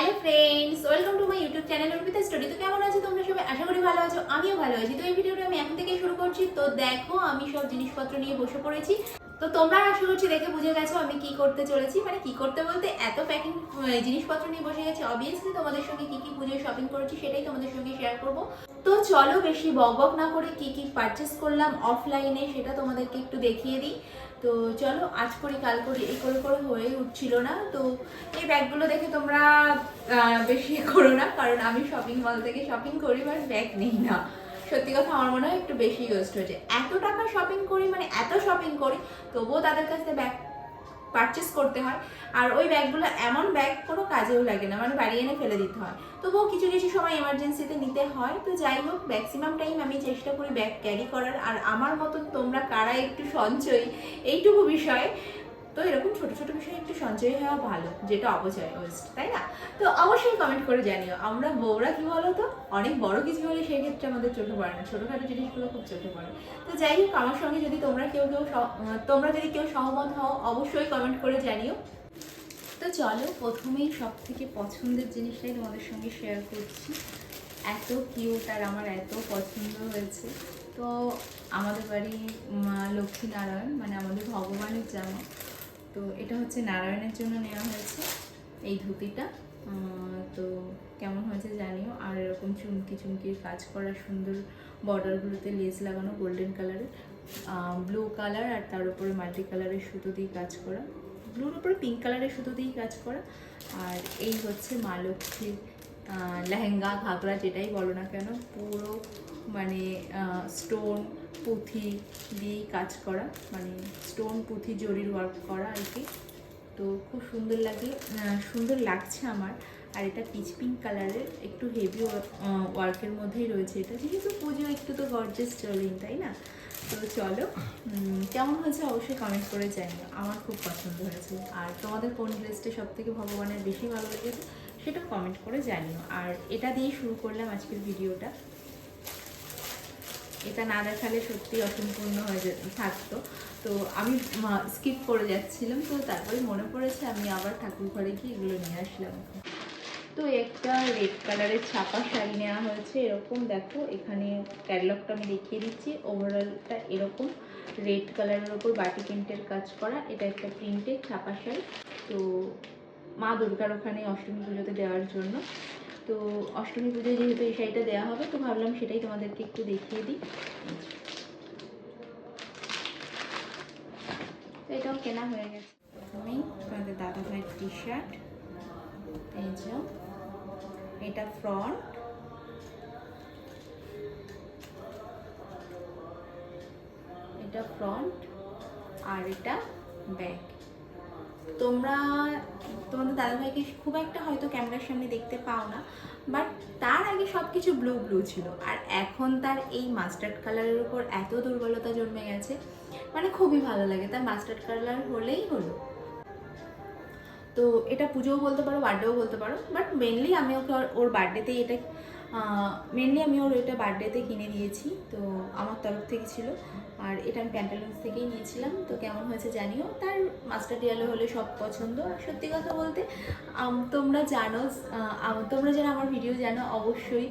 Hello friends welcome to my YouTube channel Arpita story তো কেমন আছো তোমরা সবাই? আশা করি ভালো আছো, আমিও ভালো আছি। তো এই ভিডিওটা আমি এখন থেকে শুরু করছি। তো দেখো, আমি সব জিনিসপত্র নিয়ে বসে পড়েছি। তো তোমরা আশা করছি দেখে বুঝে গেছো আমি কি করতে চলেছি। মানে কি করতে বলতে, এত প্যাকিং জিনিসপত্র নিয়ে বসে গেছি। অবভিয়াসলি তোমাদের সঙ্গে কি কি পুজোয় শপিং করেছি সেটাই তোমাদের সঙ্গে শেয়ার করব। তো চলো বেশি বক বক না করে কি কি পারচেস করলাম অফলাইনে সেটা তোমাদেরকে একটু দেখিয়ে দিই। তো চলো, আজ করি, কাল করি, এই করে করে হয়ে উঠছিল না। তো এই ব্যাগগুলো দেখে তোমরা বেশি করো না, কারণ আমি শপিং মল থেকে শপিং করি বাট ব্যাগ নেই না। সত্যি কথা আমার মনে হয় একটু বেশি ওয়েস্ট হয়েছে। এত টাকা শপিং করি মানে এত শপিং করি, তবুও তাদের কাছে ব্যাগ পারচেস করতে হয়। আর ওই ব্যাগগুলো এমন ব্যাগ কোনো কাজেও লাগে না মানে বাড়ি এনে ফেলে দিতে হয়। তবুও কিছু কিছু সময় এমার্জেন্সিতে নিতে হয়। তো যাই হোক ম্যাক্সিমাম টাইম আমি চেষ্টা করি ব্যাগ ক্যারি করার। আর আমার মতন তোমরা কারা একটু সঞ্চয়, এইটুকু বিষয়ে। তো এরকম ছোট ছোট বিষয়ে একটু সঞ্চয় হওয়া ভালো, যেটা অপচয় ওয়েস্ট তাই না? তো অবশ্যই কমেন্ট করে জানিও, আমরা বউরা কি বলো তো? অনেক বড় কিছু হলে সেই ক্ষেত্রে আমাদের চোখে পড়ে না, ছোটোখাটো জিনিসগুলো খুব চোখে পড়ে। তো যাই হোক, আমার সঙ্গে যদি তোমরা কেউ কেউ তোমরা যদি কেউ সহমত হও, অবশ্যই কমেন্ট করে জানিও। তো চলো, প্রথমেই সব থেকে পছন্দের জিনিসটাই তোমাদের সঙ্গে শেয়ার করছি। এত কিউট আর আমার এত পছন্দ হয়েছে। তো আমাদের বাড়ি মা লক্ষ্মী নারায়ণ মানে আমাদের ভগবানের জামা। তো এটা হচ্ছে নারায়ণের জন্য নেওয়া হয়েছে, এই ধুতিটা। তো কেমন হয়েছে জানিও। আর এরকম চুমকি চুমকির কাজ করা সুন্দর বর্ডারগুলোতে লেস লাগানো গোল্ডেন কালারের ব্লু কালার আর তার উপরে মাল্টি কালারের সুতো দিয়ে কাজ করা। ব্লুর উপরে পিঙ্ক কালারের সুতো দিয়ে কাজ করা। আর এই হচ্ছে মা লেহেঙ্গা, ঘাগরা, যেটাই বলো না কেন, পুরো মানে স্টোন পুঁথি দিয়েই কাজ করা মানে স্টোন পুঁথি জরির ওয়ার্ক করা আর কি। তো খুব সুন্দর লাগে সুন্দর লাগছে আমার। আর এটা পিচ পিঙ্ক কালারের একটু হেভি ওয়ার্কের মধ্যেই রয়েছে এটা। যেহেতু পুজো একটু তো গর্জেস চলেন তাই না? তো চলো কেমন হয়েছে অবশ্যই কমেন্ট করে জানিও। আমার খুব পছন্দ হয়েছে। আর তোমাদের কোন ড্রেসটা সব থেকে ভগবানের বেশি ভালো লেগেছে, সেটা কমেন্ট করে জানিও। আর এটা দিয়ে শুরু করলাম আজকের ভিডিওটা এটা না দেখালে সত্যি অসম্পূর্ণ হয়ে থাকতো। তো আমি স্কিপ করে যাচ্ছিলাম, তো তারপরে মনে পড়েছে আমি আবার ঠাকুর ঘরে গিয়ে এগুলো নিয়ে আসলাম। তো একটা রেড কালারের ছাপা শাড়ি নেওয়া হয়েছে, এরকম দেখো, এখানে ক্যাটলগটা আমি দেখিয়ে দিচ্ছি। ওভারঅলটা এরকম রেড কালারের ওপর বাটি প্রিন্টের কাজ করা, এটা একটা প্রিন্টের ছাপা শাড়ি। তো মা দুর্গার ওখানে অষ্টমী পুজোতে দেওয়ার জন্য। তো অষ্টমী পুজোয় যেহেতু এই শাড়িটা দেওয়া হবে, তো ভাবলাম সেটাই তোমাদেরকে একটু দেখিয়ে দিই। তো এটাও কেনা হয়ে গেছে প্রথমেই। তোমাদের দাদা ভাইয়ের টি শার্ট এই যে, এটা ফ্রন্ট এটা ফ্রন্ট আর এটা ব্যাক তোমরা তোমাদের দাদাভাইকে খুব একটা হয়তো ক্যামেরার সামনে দেখতে পাও না বাট তার আগে সব কিছু ব্লু ব্লু ছিল। আর এখন তার এই মাস্টার্ড কালারের উপর এত দুর্বলতা জন্মে গেছে মানে খুবই ভালো লাগে। তার মাস্টার্ড কালার হলেই হলো। তো এটা পুজোও বলতে পারো বার্থডেও বলতে পারো বাট মেনলি আমি ওকে ওর- বার্থডেতেই এটা মেনলি আমি ওর এটা বার্থডেতে কিনে দিয়েছি, তো আমার তরফ থেকে ছিল। আর এটা আমি প্যান্টালুন্স থেকেই নিয়েছিলাম, তো কেমন হয়েছে জানিও। তার মাস্টার ডিয়ালো হলে সব পছন্দ। আর সত্যি কথা বলতে তোমরা জানো তোমরা যারা আমার ভিডিও জানো, অবশ্যই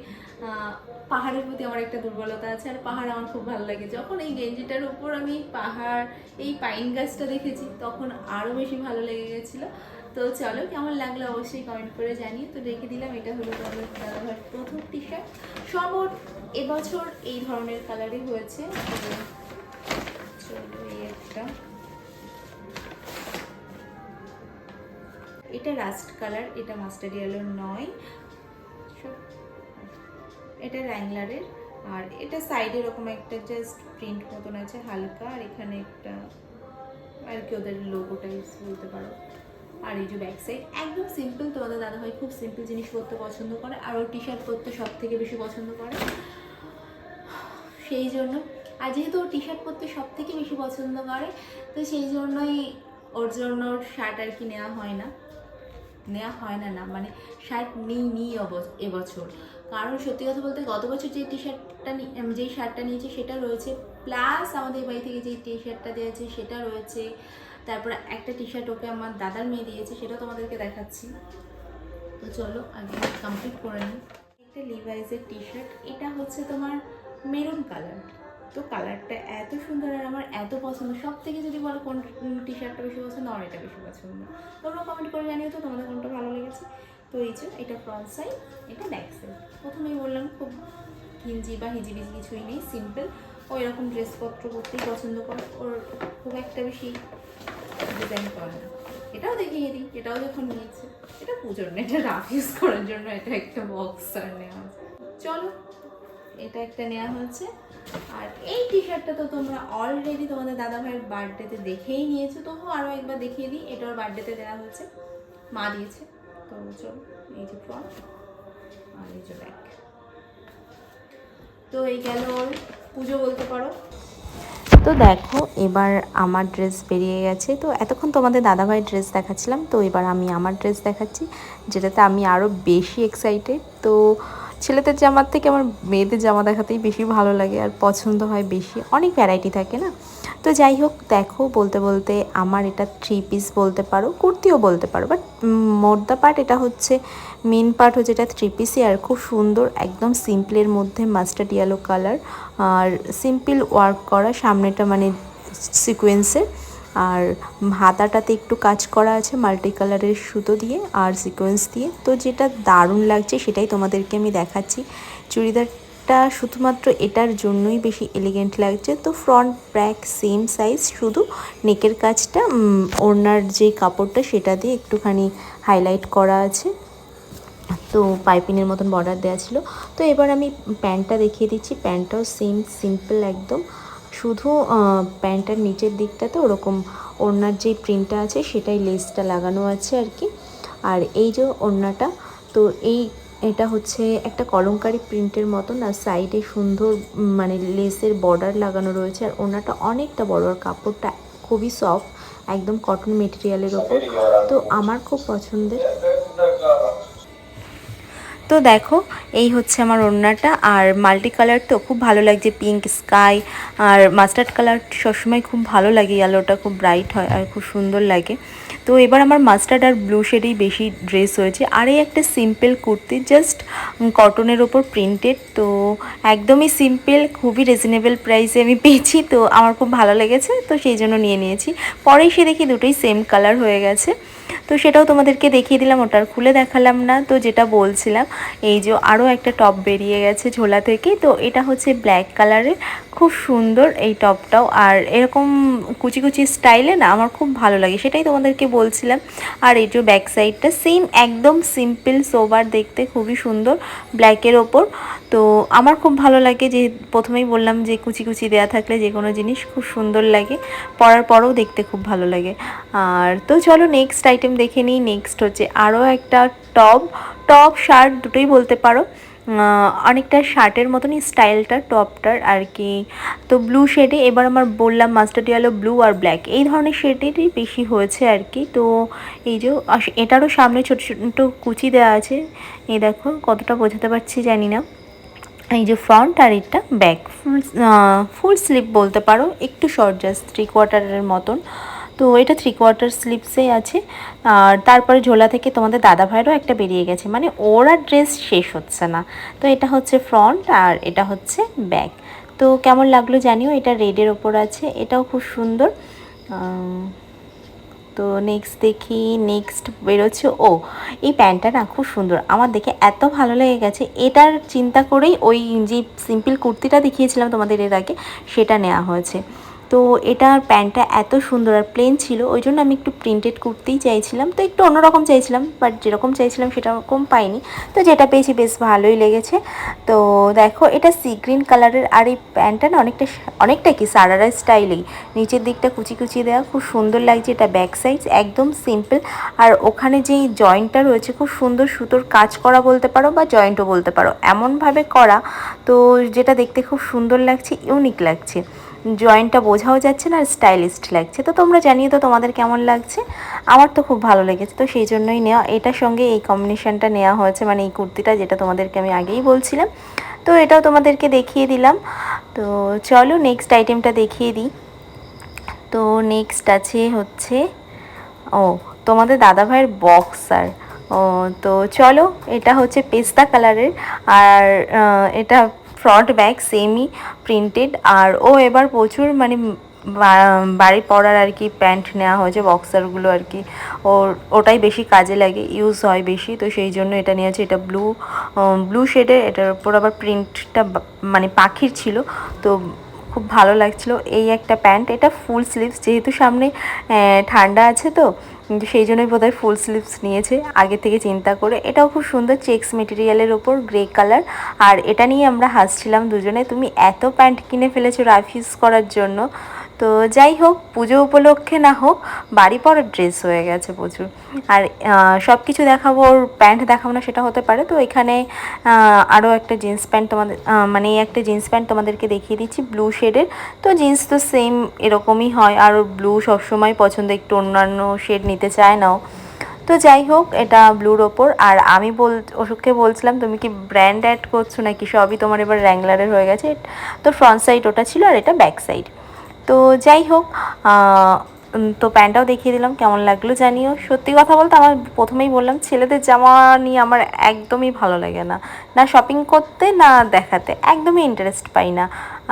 পাহাড়ের প্রতি আমার একটা দুর্বলতা আছে। আর পাহাড় আমার খুব ভালো লাগে। যখন এই গেঞ্জিটার উপর আমি পাহাড়, এই পাইন গাছটা দেখেছি, তখন আরও বেশি ভালো লেগে গেছিল। তো চলো, কেমন লাগল অবশ্যই কমেন্ট করে জানিয়ে তো রেখে দিলাম, এটা হলো তোমাদের প্রথম টি শার্ট সর্বট এবছর এই ধরনের কালারই হয়েছে। একটা। এটা রাস্ট কালার এটা মাস্টার ইয়েলো নয়। এটা র্যাংলারের আর এটা সাইডে এরকম একটা জাস্ট প্রিন্ট মতন আছে, হালকা। আর এখানে একটা আর কি ওদের লোগোটাই বলতে পারো। আর এই যে ব্যাক সাইড একদম সিম্পল তোমাদের দাদাভাই খুব সিম্পল জিনিস পরতে পছন্দ করে, আর ও টি শার্ট পরতে সব থেকে বেশি পছন্দ করে। সেই জন্য, আর যেহেতু ও টি শার্ট পরতে সব থেকে বেশি পছন্দ করে, তো সেই জন্যই ওর জন্য ওর শার্ট আর কি নেওয়া হয় না। নেওয়া হয় না না মানে শার্ট নিই নিই এবছর। কারণ সত্যি কথা বলতে গত বছর যে টি শার্টটা যেই শার্টটা নিয়েছে সেটা রয়েছে প্লাস আমাদের বাড়ি থেকে যে টি শার্টটা দিয়েছে সেটা রয়েছে তারপরে একটা টি শার্ট ওকে আমার দাদার মেয়ে দিয়েছে সেটা তোমাদেরকে দেখাচ্ছি। তো চলো, আগে কমপ্লিট করে নিই। একটা লিভাইজের টি শার্ট এটা হচ্ছে তোমার মেরুন কালার তো কালারটা এত সুন্দর আর আমার এত পছন্দ সব থেকে যদি বলো কোন টি শার্টটা বেশি পছন্দ আমার এটা বেশি পছন্দ তোমরা কমেন্ট করে জানিও তো তোমাদের কোনটা ভালো লেগেছে। তো এই যে, এটা ফ্রন্ট সাইড এটা ব্যাক সাইড প্রথমেই বললাম, খুব হিঞ্জি বা হিজিবিজি কিছুই নেই সিম্পল ওই রকম ড্রেসপত্র করতেই পছন্দ করে। ওর খুব একটা বেশি ডিজাইন করে না। এটাও দেখিয়ে দিই, এটাও যখন নিয়েছে, এটা পুজোর না, এটা রাফ করার জন্য এটা একটা বক্সার নেওয়া হয়েছে। চলো, এটা একটা নেওয়া হয়েছে। আর এই টি শার্টটা তো তোমরা অলরেডি তোমাদের দাদা ভাইয়ের বার্থডেতে দেখেই নিয়েছো। তবুও আরও একবার দেখিয়ে দিই এটার বার্থডেতে দেওয়া হয়েছে। মা দিয়েছে। তো চলো, এই যে ফ্রন্ট আর এই যে ব্যাক তো এই গেল ওর পুজো বলতে পারো। তো দেখো, এবার আমার ড্রেস বেরিয়ে গেছে। তো এতক্ষণ তোমাদের দাদাভাই ড্রেস দেখাচ্ছিলাম। তো এবার আমি আমার ড্রেস দেখাচ্ছি, যেটাতে আমি আরও বেশি এক্সাইটেড তো ছেলেদের জামার থেকে আমার মেয়েদের জামা দেখাতেই বেশি ভালো লাগে আর পছন্দ হয় বেশি। অনেক ভ্যারাইটি থাকে না? তো যাই হোক, দেখো বলতে বলতে আমার এটা থ্রি পিস বলতে পারো, কুর্তিও বলতে পারো বাট মোট দ্য পার্ট এটা হচ্ছে মেন পার্ট হচ্ছে এটা থ্রি পিসই আর খুব সুন্দর, একদম সিম্পলের মধ্যে মাস্টার্ড ইয়েলো কালার আর সিম্পল ওয়ার্ক করা সামনেটা মানে সিকোয়েন্সের আর হাতাটাতে একটু কাজ করা আছে মাল্টি কালারের সুতো দিয়ে আর সিকোয়েন্স দিয়ে। তো যেটা দারুণ লাগছে সেটাই তোমাদেরকে আমি দেখাচ্ছি। চুড়িদারটা শুধুমাত্র এটার জন্যই বেশি এলিগেন্ট লাগছে। তো ফ্রন্ট ব্যাক সেম সাইজ শুধু নেকের কাজটা ওড়নার যে কাপড়টা সেটা দিয়ে একটুখানি হাইলাইট করা আছে। তো পাইপিনের মতন বর্ডার দেওয়া ছিল। তো এবার আমি প্যান্টটা দেখিয়ে দিচ্ছি। প্যান্টটাও সেম সিম্পল একদম। শুধু প্যান্টটার নিচের দিকটাতে ওরকম ওড়নার যে প্রিন্টটা আছে সেটাই লেসটা লাগানো আছে আর কি। আর এই যে ওড়নাটা, তো এই, এটা হচ্ছে একটা কলমকারি প্রিন্টের মতন আর সাইডে সুন্দর মানে লেসের বর্ডার লাগানো রয়েছে। আর ওড়নাটা অনেকটা বড়, আর কাপড়টা খুবই সফট, একদম কটন মেটেরিয়ালের ওপর। তো আমার খুব পছন্দের তো দেখো, এই হচ্ছে আমার ওড়নাটা। আর মাল্টি কালার তো খুব ভালো লাগছে, পিঙ্ক স্কাই। আর মাস্টার্ড কালার সবসময় খুব ভালো লাগে, ইয়েলোটা খুব ব্রাইট হয় আর খুব সুন্দর লাগে। তো এবার আমার মাস্টার্ড আর ব্লু শেডেই বেশি ড্রেস হয়েছে। আর এই একটা সিম্পল কুর্তি, জাস্ট কটনের ওপর প্রিন্টেড। তো একদমই সিম্পল, খুবই রিজনেবল প্রাইসে আমি পেয়েছি, তো আমার খুব ভালো লেগেছে, তো সেই জন্য নিয়ে নিয়েছি। পরেই সে দেখি দুটোই সেম কালার হয়ে গেছে। তো সেটাও তোমাদেরকে দেখিয়ে দিলাম ওটার খুলে দেখালাম না। তো যেটা বলছিলাম, এই যে আরও একটা টপ বেরিয়ে গেছে ঝোলা থেকে তো এটা হচ্ছে ব্ল্যাক কালারের। খুব সুন্দর এই টপটাও। আর এরকম কুচি কুচি স্টাইলে না আমার খুব ভালো লাগে, সেটাই তোমাদেরকে বলছিলাম। আর এই যে ব্যাক সাইডটা সেম, একদম সিম্পল সোবার দেখতে খুবই সুন্দর ব্ল্যাকের ওপর। তো আমার খুব ভালো লাগে যে প্রথমেই বললাম যে কুচি কুচি দেওয়া থাকলে যে কোনো জিনিস খুব সুন্দর লাগে, পরার পরেও দেখতে খুব ভালো লাগে। আর তো চলো নেক্সট আইটেম দেখে নিই নেক্সট হচ্ছে আরও একটা টপ টপ শার্ট দুটোই বলতে পারো। অনেকটা শার্টের মতনই স্টাইলটা টপটার আর কি। তো ব্লু শেডে এবার আমার বললাম মাস্টার্ড ইয়েলো ব্লু আর ব্ল্যাক এই ধরনের শেডেরই বেশি হয়েছে আর কি। তো এই যে এটারও সামনে ছোটো ছোটো কুচি দেওয়া আছে। এই দেখো কতটা বোঝাতে পারছি জানি না। এই যে ফ্রন্ট আর এটা ব্যাক ফুল ফুল স্লিপ বলতে পারো, একটু শর্ট জাস্ট থ্রি কোয়ার্টারের মতন। তো এটা থ্রি কোয়ার্টার স্লিপসেই আছে। আর তারপরে ঝোলা থেকে তোমাদের দাদা ভাইয়েরও একটা বেরিয়ে গেছে। মানে ওর ড্রেস শেষ হচ্ছে না। তো এটা হচ্ছে ফ্রন্ট আর এটা হচ্ছে ব্যাক তো কেমন লাগল জানিও, এটা রেডের ওপর আছে, এটাও খুব সুন্দর। তো নেক্সট দেখি নেক্সট বেরোচ্ছে। ও, এই প্যান্টটা না খুব সুন্দর। আমার দেখে এত ভালো লেগে গেছে। এটার চিন্তা করেই ওই যে সিম্পল কুর্তিটা দেখিয়েছিলাম তোমাদের এর আগে, সেটা নেওয়া হয়েছে। তো এটার প্যান্টটা এত সুন্দর আর প্লেন ছিল, ওই জন্য আমি একটু প্রিন্টেড কুর্তিই চাইছিলাম। তো একটু অন্যরকম চাইছিলাম বাট যেরকম চাইছিলাম সেরকম পাইনি। তো যেটা পেয়েছি বেশ ভালোই লেগেছে। তো দেখো, এটা সি গ্রিন কালারের আর এই প্যান্টটা না অনেকটা অনেকটা কি সারারা স্টাইলেই নিচের দিকটা কুচি কুচি দেওয়া, খুব সুন্দর লাগছে এটা ব্যাক সাইজ একদম সিম্পল আর ওখানে যেই জয়েন্টটা রয়েছে, খুব সুন্দর সুতোর কাজ করা বলতে পারো বা জয়েন্টও বলতে পারো। এমনভাবে করা, তো যেটা দেখতে খুব সুন্দর লাগছে ইউনিক লাগছে। জয়েন্টটা বোঝাও যাচ্ছে না, আর স্টাইলিস্ট লাগছে। তো তোমরা জানিয়ে তো তোমাদের কেমন লাগছে। আমার তো খুব ভালো লেগেছে। তো সেই জন্যই নেওয়া, এটার সঙ্গে এই কম্বিনেশনটা নেওয়া হয়েছে মানে এই কুর্তিটা যেটা তোমাদেরকে আমি আগেই বলছিলাম। তো এটাও তোমাদেরকে দেখিয়ে দিলাম। তো চলো নেক্সট আইটেমটা দেখিয়ে দিই। তো নেক্সট আছে হচ্ছে, ও, তোমাদের দাদাভাইয়ের বক্সার ও, তো চলো, এটা হচ্ছে পেস্তা কালারের আর এটা ফ্রন্ট ব্যাগ সেমই প্রিন্টেড আর ও এবার প্রচুর মানে বাড়ি পরার আর কি প্যান্ট নেওয়া হয়েছে বক্সারগুলো আর কি। ওর, ওটাই বেশি কাজে লাগে ইউজ হয় বেশি, তো সেই জন্য এটা নিয়েছে এটা ব্লু ব্লু শেডের এটার উপর আবার প্রিন্টটা মানে পাখির ছিল, তো খুব ভালো লাগছিল। এই একটা প্যান্ট, এটা ফুল স্লিভস যেহেতু সামনে ঠান্ডা আছে তো সেই জন্যই বোধহয় ফুল স্লিভস নিয়েছে। আগে থেকে চিন্তা করে। এটাও খুব সুন্দর চেক্স মেটেরিয়ালের ওপর, গ্রে কালার। আর এটা নিয়ে আমরা হাসছিলাম দুজনে, তুমি এত প্যান্ট কিনে ফেলেছো রাইফিস করার জন্য। তো যাই হোক, পুজো উপলক্ষে না হোক, বাড়ি পরার ড্রেস হয়ে গেছে প্রচুর। আর সব কিছু দেখাবো, ওর প্যান্ট দেখাবো না, সেটা হতে পারে। তো এখানে আরও একটা জিন্স প্যান্ট তোমাদের মানে একটা জিন্স প্যান্ট তোমাদেরকে দেখিয়ে দিচ্ছি ব্লু শেডের তো জিন্স তো সেম এরকমই হয়, আর ব্লু সবসময় পছন্দ, একটু অন্যান্য শেড নিতে চায় নাও। তো যাই হোক, এটা ব্লুর ওপর। আর আমি বল ওষুধকে বলছিলাম, তুমি কি ব্র্যান্ড অ্যাড করছ নাকি? সবই তোমার এবার র্যাংলারের হয়ে গেছে। তো ফ্রন্ট সাইড ওটা ছিল, আর এটা ব্যাক সাইড তো যাই হোক তো প্যান্টটাও দেখিয়ে দিলাম, কেমন লাগল জানিও। সত্যি কথা বলতে আমার প্রথমেই বললাম, ছেলেদের জামা নিয়ে আমার একদমই ভালো লাগে না। না শপিং করতে, না দেখাতে, একদমই ইন্টারেস্ট পাই না।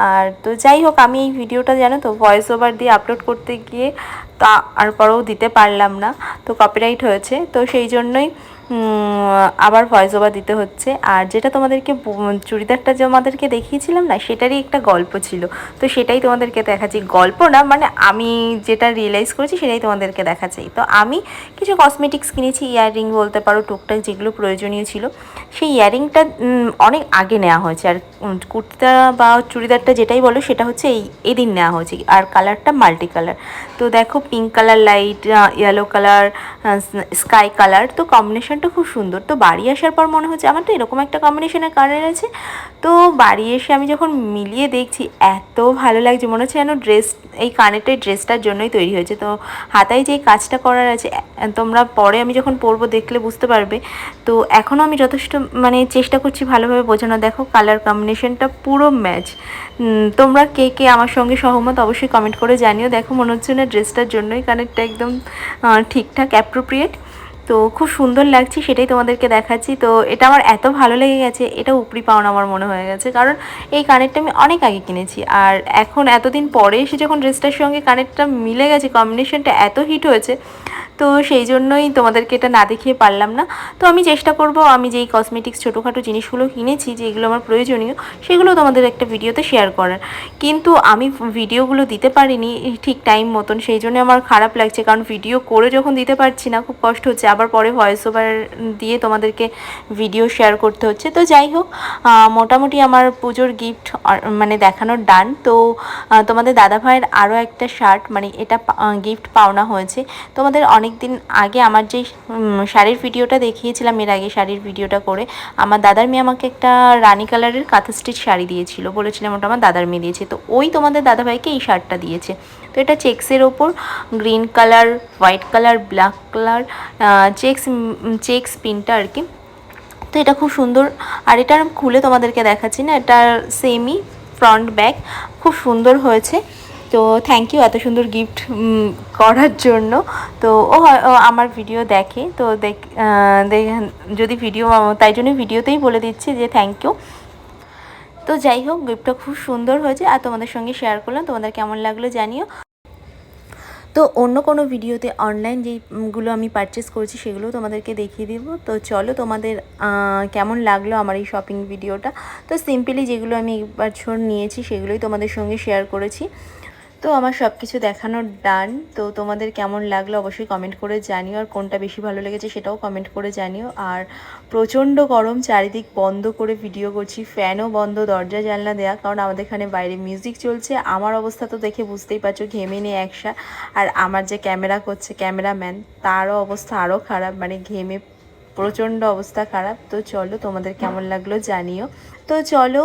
আর তো যাই হোক, আমি এই ভিডিওটা জানো তো ভয়েস ওভার দিয়ে আপলোড করতে গিয়ে তা আর পরেও দিতে পারলাম না। তো কপিরাইট হয়েছে। তো সেই জন্যই আবার ভয়েস ওভার দিতে হচ্ছে। আর যেটা তোমাদেরকে চুড়িদারটা যে আমাদেরকে দেখিয়েছিলাম না, সেটারই একটা গল্প ছিল। তো সেটাই তোমাদেরকে দেখাচ্ছি। গল্প না মানে আমি যেটা রিয়েলাইজ করেছি, সেটাই তোমাদেরকে দেখাচ্ছি। তো আমি কিছু কসমেটিক্স কিনেছি ইয়াররিং বলতে পারো, টুকটাক যেগুলো প্রয়োজনীয় ছিল। সেই ইয়াররিংটা অনেক আগে নেওয়া হয়েছে। আর কুর্তিটা বা চুড়িদারটা যেটাই বলো, সেটা হচ্ছে এই, এদিন নেওয়া হয়েছে। আর কালারটা মাল্টি কালার তো দেখো pink colour light yellow colour sky colour তো কম্বিনেশনটা খুব সুন্দর। তো বাড়ি আসার পর মনে হচ্ছে আমার তো এরকম একটা কম্বিনেশনের কালার আছে। তো বাড়ি এসে আমি যখন মিলিয়ে দেখছি, এত ভালো লাগছে, মনে হচ্ছে যেন ড্রেস এই কানেরটাই ড্রেসটার জন্যই তৈরি হয়েছে। তো হাতায় যেই কাজটা করার আছে তোমরা পরে আমি যখন পরবো দেখলে বুঝতে পারবে। তো এখনও আমি যথেষ্ট মানে চেষ্টা করছি ভালোভাবে বোঝানো দেখো কালার কম্বিনেশনটা পুরো ম্যাচ তোমরা কে কে আমার সঙ্গে সহমত অবশ্যই কমেন্ট করে জানিও। দেখো মনে হচ্ছে না ড্রেসটার জন্যই কানেরটা একদম ঠিকঠাক অ্যাপ্রোপ্রিয়েট তো খুব সুন্দর লাগছে, সেটাই তোমাদেরকে দেখাচ্ছি। তো এটা আমার এত ভালো লেগে গেছে, এটা উপরি পাওনা আমার মনে হয়ে গেছে। কারণ এই কানেরটা আমি অনেক আগে কিনেছি। আর এখন এতদিন পরে এসে যখন ড্রেসটার সঙ্গে কানেরটা মিলে গেছে কম্বিনেশনটা এত হিট হয়েছে, তো সেই জন্যই তোমাদেরকে এটা না দেখিয়ে পারলাম না। তো আমি চেষ্টা করব, আমি যেই কসমেটিক্স ছোটোখাটো জিনিসগুলো কিনেছি, যেগুলো আমার প্রয়োজনীয়, সেগুলো তোমাদের একটা ভিডিওতে শেয়ার করার। কিন্তু আমি ভিডিওগুলো দিতে পারিনি ঠিক টাইম মতন, সেই জন্য আমার খারাপ লাগছে। কারণ ভিডিও করে যখন দিতে পারছি না, খুব কষ্ট হচ্ছে। আবার পরে ভয়েস ওভার দিয়ে তোমাদেরকে ভিডিও শেয়ার করতে হচ্ছে। তো যাই হোক মোটামুটি আমার পুজোর গিফট মানে দেখানোর ডান তো তোমাদের দাদা ভাইয়ের আরও একটা শার্ট মানে এটা গিফট পাওনা হয়েছে। তোমাদের অনেক দিন আগে আমার উম, শাড়ির ভিডিওটা দেখিয়েছিলাম এর আগে শাড়ির ভিডিওটা করে আমার দাদার মেয়ে আমাকে একটা রানী কালারের কাঁথা স্টিচ শাড়ি দিয়েছিল বলেছিলাম ওটা আমার দাদার মেয়ে দিয়েছে। তো ওই তোমাদের দাদাভাইকে এই শার্টটা দিয়েছে। তো এটা চেক্সের ওপর, green colour, white colour, black colour checks checks পিনটা আর কি। তো এটা খুব সুন্দর, আর এটা খুলে তোমাদেরকে দেখাচ্ছি না, এটা সেমি ফ্রন্ট ব্যাগ খুব সুন্দর হয়েছে। তো থ্যাংক ইউ এত সুন্দর গিফট করার জন্য। তো ও আমার ভিডিও দেখে, তো দেখ- যদি ভিডিও তাই জন্য ভিডিওতেই বলে দিচ্ছি যে থ্যাংক ইউ তো যাই হোক গিফটটা খুব সুন্দর হয়েছে, আর তোমাদের সঙ্গে শেয়ার করলাম, তোমাদের কেমন লাগল জানিও। তো অন্য কোনো ভিডিওতে অনলাইন যেইগুলো আমি পারচেস করেছি সেগুলো তোমাদেরকে দেখিয়ে দেবো। তো চলো তোমাদের কেমন লাগল আমার এই শপিং ভিডিওটা তো সিম্পলি যেগুলো আমি এবছর নিয়েছি সেগুলোই তোমাদের সঙ্গে শেয়ার করেছি। তো আমার সব কিছু দেখানোর ডান তো তোমাদের কেমন লাগল অবশ্যই কমেন্ট করে জানিও, আর কোনটা বেশি ভালো লেগেছে সেটাও কমেন্ট করে জানিও। আর প্রচণ্ড গরম, চারিদিক বন্ধ করে ভিডিও করছি ফ্যানও বন্ধ, দরজা, জানলা দেয়া, কারণ আমাদের এখানে বাইরে মিউজিক চলছে। আমার অবস্থা তো দেখে বুঝতেই পারছ, ঘেমে নিয়ে একসা। আর আমার যে ক্যামেরা করছে ক্যামেরাম্যান তারও অবস্থা আরও খারাপ মানে ঘেমে প্রচণ্ড অবস্থা খারাপ। তো চলো তোমাদের কেমন লাগল জানিও। তো চলো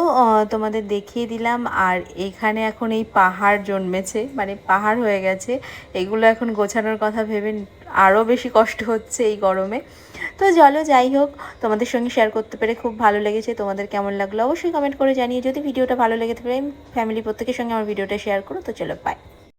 তোমাদের দেখিয়ে দিলাম, আর এখানে এখন এই পাহাড় জন্মেছে মানে পাহাড় হয়ে গেছে। এগুলো এখন গোছানোর কথা ভেবে আরও বেশি কষ্ট হচ্ছে এই গরমে। তো চলো, যাই হোক, তোমাদের সঙ্গে শেয়ার করতে পেরে খুব ভালো লেগেছে। তোমাদের কেমন লাগল অবশ্যই কমেন্ট করে জানিয়ে যদি ভিডিওটা ভালো লেগে থাকে ফ্যামিলি প্রত্যেকের সঙ্গে আমার ভিডিওটা শেয়ার করো। তো চলো বাই